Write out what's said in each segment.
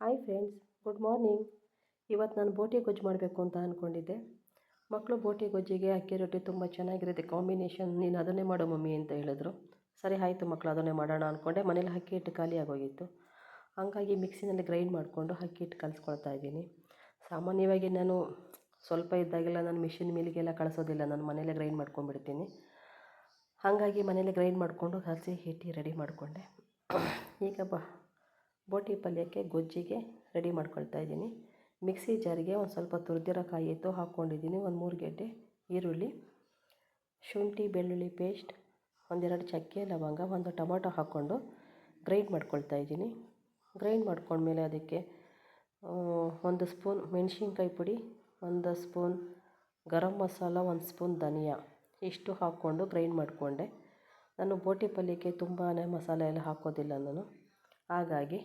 Hi friends good morning ಇವತ್ತು ನಾನು ಬೋಟಿ ಗೊಜ್ಜು ಮಾಡಬೇಕು ಅಂತ ಅಂದ್ಕೊಂಡಿದ್ದೆ ಮಕ್ಕಳು ಬೋಟಿ ಗೊಜ್ಜಿಗೆ ಅಕ್ಕಿ ರೊಟ್ಟಿ ತುಂಬ ಚೆನ್ನಾಗಿರುತ್ತೆ. ಕಾಂಬಿನೇಷನ್ ನೀನು ಅದನ್ನೇ ಮಾಡು ಮಮ್ಮಿ ಅಂತ ಹೇಳಿದ್ರು. ಸರಿ, ಆಯಿತು ಮಕ್ಕಳು ಅದನ್ನೇ ಮಾಡೋಣ ಅಂದ್ಕೊಂಡೆ ಮನೇಲಿ ಅಕ್ಕಿ ಹಿಟ್ಟು ಖಾಲಿ ಆಗೋಗಿತ್ತು. ಹಾಗಾಗಿ ಮಿಕ್ಸಿನಲ್ಲಿ ಗ್ರೈಂಡ್ ಮಾಡಿಕೊಂಡು ಅಕ್ಕಿ ಹಿಟ್ಟು ಕಲಿಸ್ಕೊಳ್ತಾ ಇದ್ದೀನಿ. ಸಾಮಾನ್ಯವಾಗಿ ನಾನು ಸ್ವಲ್ಪ ಇದ್ದಾಗೆಲ್ಲ ನಾನು ಮಿಷಿನ್ ಮಿಲ್ಗೆಲ್ಲ ಕಳಿಸೋದಿಲ್ಲ. ನಾನು ಮನೇಲೇ ಗ್ರೈಂಡ್ ಮಾಡ್ಕೊಂಡ್ಬಿಡ್ತೀನಿ. ಹಾಗಾಗಿ ಮನೇಲೆ ಗ್ರೈಂಡ್ ಮಾಡಿಕೊಂಡು ಕಲಸಿ ಹಿಟ್ಟು ರೆಡಿ ಮಾಡಿಕೊಂಡೆ. ಈಗ ಬ. ಬೋಟಿ ಪಲ್ಯಕ್ಕೆ ಗೊಜ್ಜಿಗೆ ರೆಡಿ ಮಾಡ್ಕೊಳ್ತಾ ಇದ್ದೀನಿ. ಮಿಕ್ಸಿ ಜಾರಿಗೆ ಒಂದು ಸ್ವಲ್ಪ ತುರಿದಿರೋ ಕಾಯಿ ಎತ್ತು ಹಾಕ್ಕೊಂಡಿದ್ದೀನಿ. ಒಂದು ಮೂರು ಗೆಡ್ಡೆ ಈರುಳ್ಳಿ, ಶುಂಠಿ, ಬೆಳ್ಳುಳ್ಳಿ ಪೇಸ್ಟ್ ಒಂದೆರಡು ಚಕ್ಕೆ ಲವಂಗ, ಒಂದು ಟೊಮೊಟೊ ಹಾಕ್ಕೊಂಡು ಗ್ರೈಂಡ್ ಮಾಡ್ಕೊಳ್ತಾ ಇದ್ದೀನಿ. ಗ್ರೈಂಡ್ ಮಾಡ್ಕೊಂಡ್ಮೇಲೆ ಅದಕ್ಕೆ ಒಂದು ಸ್ಪೂನ್ ಮೆಣಸಿನ್ಕಾಯಿ ಪುಡಿ, ಒಂದು ಸ್ಪೂನ್ ಗರಂ ಮಸಾಲ, ಒಂದು ಸ್ಪೂನ್ ಧನಿಯಾ ಇಷ್ಟು ಹಾಕ್ಕೊಂಡು ಗ್ರೈಂಡ್ ಮಾಡಿಕೊಂಡೆ. ನಾನು ಬೋಟಿ ಪಲ್ಯಕ್ಕೆ ತುಂಬಾ ಮಸಾಲೆ ಎಲ್ಲ ಹಾಕೋದಿಲ್ಲ ನಾನು. ಹಾಗಾಗಿ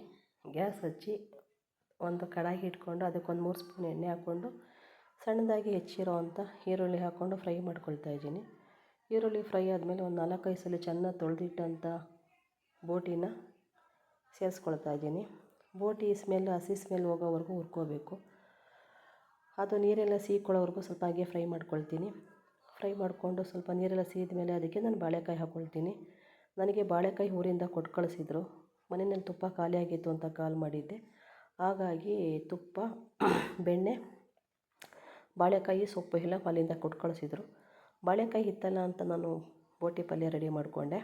ಗ್ಯಾಸ್ ಹಚ್ಚಿ ಒಂದು ಕಡಾಯಿ ಇಟ್ಕೊಂಡು ಅದಕ್ಕೊಂದು ಮೂರು ಸ್ಪೂನ್ ಎಣ್ಣೆ ಹಾಕ್ಕೊಂಡು ಸಣ್ಣದಾಗಿ ಹೆಚ್ಚಿರೋ ಅಂಥ ಈರುಳ್ಳಿ ಹಾಕ್ಕೊಂಡು ಫ್ರೈ ಮಾಡ್ಕೊಳ್ತಾ ಇದ್ದೀನಿ. ಈರುಳ್ಳಿ ಫ್ರೈ ಆದಮೇಲೆ ಒಂದು ನಾಲ್ಕೈದು ಸಲ ಚೆನ್ನಾಗಿ ತೊಳೆದಿಟ್ಟಂಥ ಬೋಟಿನ ಸೇರಿಸ್ಕೊಳ್ತಾ ಇದ್ದೀನಿ. ಬೋಟಿ ಸ್ಮೆಲ್, ಹಸಿ ಸ್ಮೆಲ್ ಹೋಗೋವರೆಗೂ ಹುರ್ಕೋಬೇಕು. ಅದು ನೀರೆಲ್ಲ ಸೀಕೊಳ್ಳೋವರೆಗೂ ಸ್ವಲ್ಪ ಹಾಗೆ ಫ್ರೈ ಮಾಡ್ಕೊಳ್ತೀನಿ. ಫ್ರೈ ಮಾಡಿಕೊಂಡು ಸ್ವಲ್ಪ ನೀರೆಲ್ಲ ಸೀದ ಮೇಲೆ ಅದಕ್ಕೆ ನಾನು ಬಾಳೆಕಾಯಿ ಹಾಕ್ಕೊಳ್ತೀನಿ. ನನಗೆ ಬಾಳೆಕಾಯಿ ಊರಿಂದ ಕೊಟ್ಟು ಕಳಿಸಿದ್ರು. ಮನೆಯಲ್ಲಿ ತುಪ್ಪ ಖಾಲಿಯಾಗಿತ್ತು ಅಂತ ಕಾಲ್ ಮಾಡಿದ್ದೆ. ಹಾಗಾಗಿ ತುಪ್ಪ, ಬೆಣ್ಣೆ, ಬಾಳೆಕಾಯಿ, ಸೊಪ್ಪು ಎಲ್ಲ ಅಲ್ಲಿಂದ ಕೊಟ್ಟು ಕಳಿಸಿದ್ರು. ಬಾಳೆಕಾಯಿ ಇತ್ತಲ್ಲ ಅಂತ ನಾನು ಬೋಟಿ ಪಲ್ಯ ರೆಡಿ ಮಾಡಿಕೊಂಡೆ.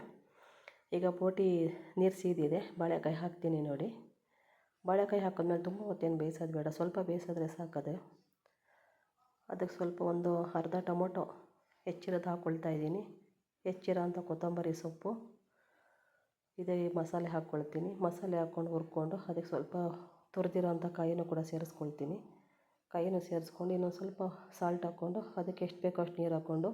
ಈಗ ಬೋಟಿ ನೀರು ಸೀದಿದೆ, ಬಾಳೆಕಾಯಿ ಹಾಕ್ತೀನಿ ನೋಡಿ. ಬಾಳೆಕಾಯಿ ಹಾಕಿದ್ಮೇಲೆ ತುಂಬ ಹೊತ್ತೇನು ಬೇಯಿಸೋದು ಬೇಡ, ಸ್ವಲ್ಪ ಬೇಯಿಸಿದ್ರೆ ಸಾಕದೆ. ಅದಕ್ಕೆ ಸ್ವಲ್ಪ ಒಂದು ಅರ್ಧ ಟೊಮೊಟೊ ಹೆಚ್ಚಿರೋದು ಹಾಕ್ಕೊಳ್ತಾ ಇದ್ದೀನಿ. ಹೆಚ್ಚಿರೋ ಅಂಥ ಕೊತ್ತಂಬರಿ ಸೊಪ್ಪು. ಇದೇ ಮಸಾಲೆ ಹಾಕ್ಕೊಳ್ತೀನಿ. ಮಸಾಲೆ ಹಾಕ್ಕೊಂಡು ಹುರ್ಕೊಂಡು ಅದಕ್ಕೆ ಸ್ವಲ್ಪ ತುರಿದಿರೋ ಅಂಥ ಕಾಯಿನೂ ಕೂಡ ಸೇರಿಸ್ಕೊಳ್ತೀನಿ. ಕಾಯಿನೂ ಸೇರಿಸ್ಕೊಂಡು ಇನ್ನೊಂದು ಸ್ವಲ್ಪ ಸಾಲ್ಟ್ ಹಾಕ್ಕೊಂಡು ಅದಕ್ಕೆ ಎಷ್ಟು ಬೇಕೋ ಅಷ್ಟು ನೀರು ಹಾಕ್ಕೊಂಡು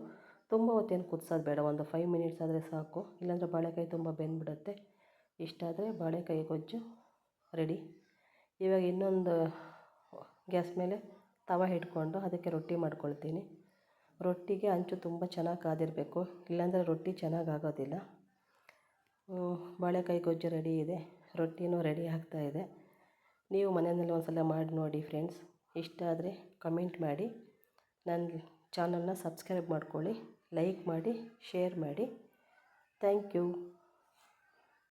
ತುಂಬ ಹೊತ್ತೇನು ಕುದಿಸೋದು ಬೇಡ. ಒಂದು ಫೈವ್ ಮಿನಿಟ್ಸ್ ಆದರೆ ಸಾಕು. ಇಲ್ಲಾಂದರೆ ಬಾಳೆಕಾಯಿ ತುಂಬ ಬೆಂದ್ಬಿಡುತ್ತೆ. ಇಷ್ಟಾದರೆ ಬಾಳೆಕಾಯಿ ಗೊಜ್ಜು ರೆಡಿ ಇವಾಗ ಇನ್ನೊಂದು ಗ್ಯಾಸ್ ಮೇಲೆ ತವ ಹಿಡ್ಕೊಂಡು ಅದಕ್ಕೆ ರೊಟ್ಟಿ ಮಾಡ್ಕೊಳ್ತೀನಿ. ರೊಟ್ಟಿಗೆ ಅಂಚು ತುಂಬ ಚೆನ್ನಾಗಿ ಕಾದಿರಬೇಕು. ಇಲ್ಲಾಂದರೆ ರೊಟ್ಟಿ ಚೆನ್ನಾಗಿ ಆಗೋದಿಲ್ಲ. ಬಾಳೆಕಾಯಿ ಗೊಜ್ಜು ರೆಡಿ ಇದೆ. ರೊಟ್ಟಿನೂ ರೆಡಿ ಆಗ್ತಾ ಇದೆ. ನೀವು ಮನೆಯಲ್ಲಿ ಒಂದು ಸಲ ಮಾಡಿ ನೋಡಿ ಫ್ರೆಂಡ್ಸ್. ಇಷ್ಟ ಆದರೆ ಕಮೆಂಟ್ ಮಾಡಿ. ನನ್ನ ಚಾನಲ್ನ ಸಬ್ಸ್ಕ್ರೈಬ್ ಮಾಡ್ಕೊಳ್ಳಿ, ಲೈಕ್ ಮಾಡಿ, ಶೇರ್ ಮಾಡಿ. Thank you.